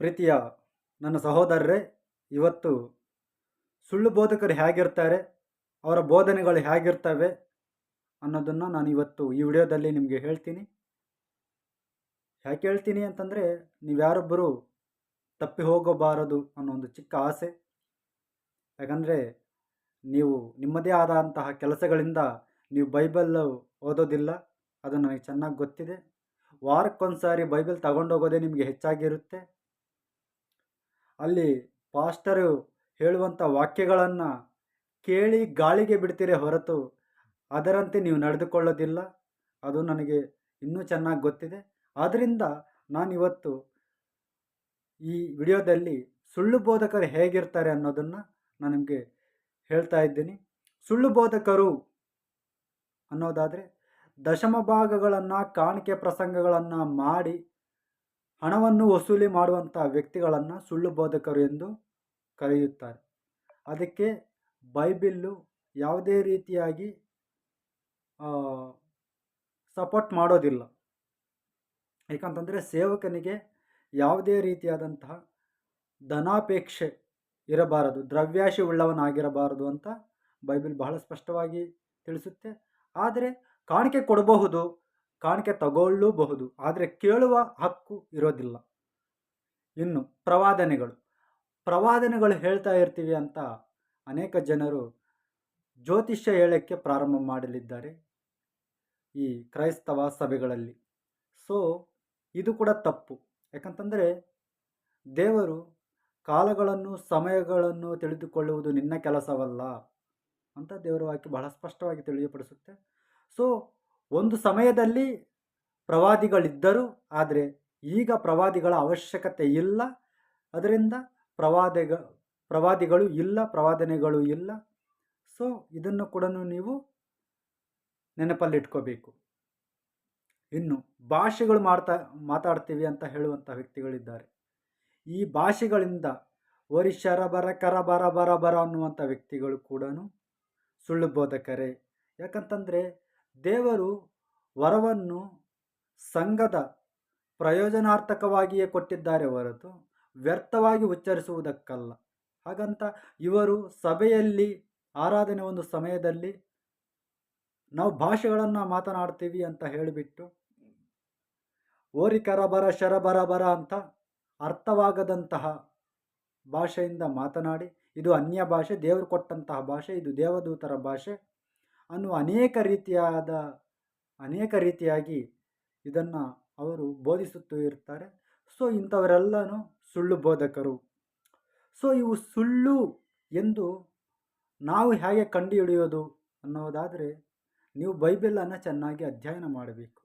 ಪ್ರೀತಿಯ ನನ್ನ ಸಹೋದರರೇ, ಇವತ್ತು ಸುಳ್ಳು ಬೋಧಕರು ಹೇಗಿರ್ತಾರೆ, ಅವರ ಬೋಧನೆಗಳು ಹೇಗಿರ್ತವೆ ಅನ್ನೋದನ್ನು ನಾನು ಇವತ್ತು ಈ ವಿಡಿಯೋದಲ್ಲಿ ನಿಮಗೆ ಹೇಳ್ತೀನಿ. ಯಾಕೆ ಹೇಳ್ತೀನಿ ಅಂತಂದರೆ, ನೀವ್ಯಾರೊಬ್ಬರು ತಪ್ಪಿ ಹೋಗಬಾರದು ಅನ್ನೋ ಒಂದು ಚಿಕ್ಕ ಆಸೆ. ಯಾಕಂದರೆ, ನೀವು ನಿಮ್ಮದೇ ಆದಂತಹ ಕೆಲಸಗಳಿಂದ ನೀವು ಬೈಬಲ್ ಓದೋದಿಲ್ಲ, ಅದು ನನಗೆ ಚೆನ್ನಾಗಿ ಗೊತ್ತಿದೆ. ವಾರಕ್ಕೊಂದು ಸಾರಿ ಬೈಬಲ್ ತಗೊಂಡೋಗೋದೇ ನಿಮಗೆ ಹೆಚ್ಚಾಗಿರುತ್ತೆ. ಅಲ್ಲಿ ಪಾಸ್ಟರು ಹೇಳುವಂಥ ವಾಕ್ಯಗಳನ್ನು ಕೇಳಿ ಗಾಳಿಗೆ ಬಿಡ್ತೀರೇ ಹೊರತು ಅದರಂತೆ ನೀವು ನಡೆದುಕೊಳ್ಳೋದಿಲ್ಲ. ಅದು ನನಗೆ ಇನ್ನೂ ಚೆನ್ನಾಗಿ ಗೊತ್ತಿದೆ. ಆದ್ದರಿಂದ ನಾನಿವತ್ತು ಈ ವಿಡಿಯೋದಲ್ಲಿ ಸುಳ್ಳು ಬೋಧಕರು ಹೇಗಿರ್ತಾರೆ ಅನ್ನೋದನ್ನು ನಾನು ನಿಮಗೆ ಹೇಳ್ತಾ ಇದ್ದೀನಿ. ಸುಳ್ಳು ಬೋಧಕರು ಅನ್ನೋದಾದರೆ ದಶಮ ಭಾಗಗಳನ್ನು ಕಾಣಿಕೆ ಪ್ರಸಂಗಗಳನ್ನು ಮಾಡಿ ಹಣವನ್ನು ವಸೂಲಿ ಮಾಡುವಂಥ ವ್ಯಕ್ತಿಗಳನ್ನು ಸುಳ್ಳು ಬೋಧಕರು ಎಂದು ಕರೆಯುತ್ತಾರೆ. ಅದಕ್ಕೆ ಬೈಬಿಲ್ಲು ಯಾವುದೇ ರೀತಿಯಾಗಿ ಸಪೋರ್ಟ್ ಮಾಡೋದಿಲ್ಲ. ಏಕಂತಂದರೆ ಸೇವಕನಿಗೆ ಯಾವುದೇ ರೀತಿಯಾದಂತಹ ಧನಾಪೇಕ್ಷೆ ಇರಬಾರದು, ದ್ರವ್ಯಾಶಿ ಉಳ್ಳವನಾಗಿರಬಾರದು ಅಂತ ಬೈಬಿಲ್ ಬಹಳ ಸ್ಪಷ್ಟವಾಗಿ ತಿಳಿಸುತ್ತೆ. ಆದರೆ ಕಾಣಿಕೆ ಕೊಡಬಹುದು ಕಾಣಿಕೆ ತಗೊಳ್ಳಬಹುದು, ಆದರೆ ಕೇಳುವ ಹಕ್ಕು ಇರೋದಿಲ್ಲ. ಇನ್ನು ಪ್ರವಾದನೆಗಳು. ಪ್ರವಾದನೆಗಳು ಹೇಳ್ತಾ ಇರ್ತೀವಿ ಅಂತ ಅನೇಕ ಜನರು ಜ್ಯೋತಿಷ್ಯ ಹೇಳಕ್ಕೆ ಪ್ರಾರಂಭ ಮಾಡಲಿದ್ದಾರೆ ಈ ಕ್ರೈಸ್ತವ ಸಭೆಗಳಲ್ಲಿ. ಸೊ ಇದು ಕೂಡ ತಪ್ಪು. ಯಾಕಂತಂದರೆ ದೇವರು ಕಾಲಗಳನ್ನು, ಸಮಯಗಳನ್ನು ತಿಳಿದುಕೊಳ್ಳುವುದು ನಿನ್ನ ಕೆಲಸವಲ್ಲ ಅಂತ ದೇವರ ವಾಕ್ಯ ಬಹಳ ಸ್ಪಷ್ಟವಾಗಿ ತಿಳಿಯಪಡಿಸುತ್ತೆ. ಸೊ ಒಂದು ಸಮಯದಲ್ಲಿ ಪ್ರವಾದಿಗಳಿದ್ದರು, ಆದರೆ ಈಗ ಪ್ರವಾದಿಗಳ ಅವಶ್ಯಕತೆ ಇಲ್ಲ. ಅದರಿಂದ ಪ್ರವಾದಿಗ, ಪ್ರವಾದಿಗಳು ಇಲ್ಲ, ಪ್ರವಾದನೆಗಳು ಇಲ್ಲ. ಸೊ ಇದನ್ನು ಕೂಡ ನೀವು ನೆನಪಲ್ಲಿಟ್ಕೋಬೇಕು. ಇನ್ನು ಭಾಷೆಗಳು ಮಾಡ್ತಾ, ಮಾತಾಡ್ತೀವಿ ಅಂತ ಹೇಳುವಂಥ ವ್ಯಕ್ತಿಗಳಿದ್ದಾರೆ. ಈ ಭಾಷೆಗಳಿಂದ ಒರಿ ಶರ ಬರ, ಕರ ಬರ ಬರ ಬರ ಅನ್ನುವಂಥ ವ್ಯಕ್ತಿಗಳು ಕೂಡ ಸುಳ್ಳು ಬೋಧಕರೇ. ಯಾಕಂತಂದರೆ ದೇವರು ವರವನ್ನು ಸಂಘದ ಪ್ರಯೋಜನಾರ್ಥಕವಾಗಿಯೇ ಕೊಟ್ಟಿದ್ದಾರೆ ಹೊರತು ವ್ಯರ್ಥವಾಗಿ ಉಚ್ಚರಿಸುವುದಕ್ಕಲ್ಲ. ಹಾಗಂತ ಇವರು ಸಭೆಯಲ್ಲಿ, ಆರಾಧನೆ ಒಂದು ಸಮಯದಲ್ಲಿ ನಾವು ಭಾಷೆಗಳನ್ನು ಮಾತನಾಡ್ತೀವಿ ಅಂತ ಹೇಳಿಬಿಟ್ಟು ಶರಬರ ಬರ ಅಂತ ಅರ್ಥವಾಗದಂತಹ ಭಾಷೆಯಿಂದ ಮಾತನಾಡಿ, ಇದು ಅನ್ಯ ಭಾಷೆ, ದೇವರು ಕೊಟ್ಟಂತಹ ಭಾಷೆ, ಇದು ದೇವದೂತರ ಭಾಷೆ. ಅನ್ನುವ ಅನೇಕ ರೀತಿಯಾದ, ಅನೇಕ ರೀತಿಯಾಗಿ ಇದನ್ನು ಅವರು ಬೋಧಿಸುತ್ತೂ ಇರ್ತಾರೆ. ಸೊ ಇಂಥವರೆಲ್ಲನೂ ಸುಳ್ಳು ಬೋಧಕರು. ಸೊ ಇವು ಸುಳ್ಳು ಎಂದು ನಾವು ಹೇಗೆ ಕಂಡುಹಿಡಿಯೋದು ಅನ್ನೋದಾದರೆ ನೀವು ಬೈಬಲನ್ನು ಚೆನ್ನಾಗಿ ಅಧ್ಯಯನ ಮಾಡಬೇಕು.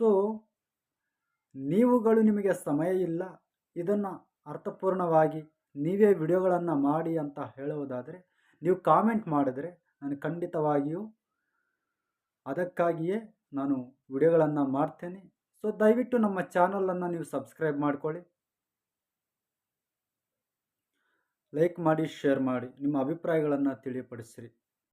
ಸೊ ನೀವುಗಳು ನಿಮಗೆ ಸಮಯ ಇಲ್ಲ, ಇದನ್ನು ಅರ್ಥಪೂರ್ಣವಾಗಿ ನೀವೇ ವಿಡಿಯೋಗಳನ್ನು ಮಾಡಿ ಅಂತ ಹೇಳುವುದಾದರೆ, ನೀವು ಕಾಮೆಂಟ್ ಮಾಡಿದ್ರೆ ನಾನು ಖಂಡಿತವಾಗಿಯೂ ಅದಕ್ಕಾಗಿಯೇ ನಾನು ವಿಡಿಯೋಗಳನ್ನು ಮಾಡ್ತೇನೆ. ಸೊ ದಯವಿಟ್ಟು ನಮ್ಮ ಚಾನಲನ್ನು ನೀವು ಸಬ್ಸ್ಕ್ರೈಬ್ ಮಾಡಿಕೊಳ್ಳಿ. ಲೈಕ್ ಮಾಡಿ ಶೇರ್ ಮಾಡಿ, ನಿಮ್ಮ ಅಭಿಪ್ರಾಯಗಳನ್ನು ತಿಳಿಯಪಡಿಸಿರಿ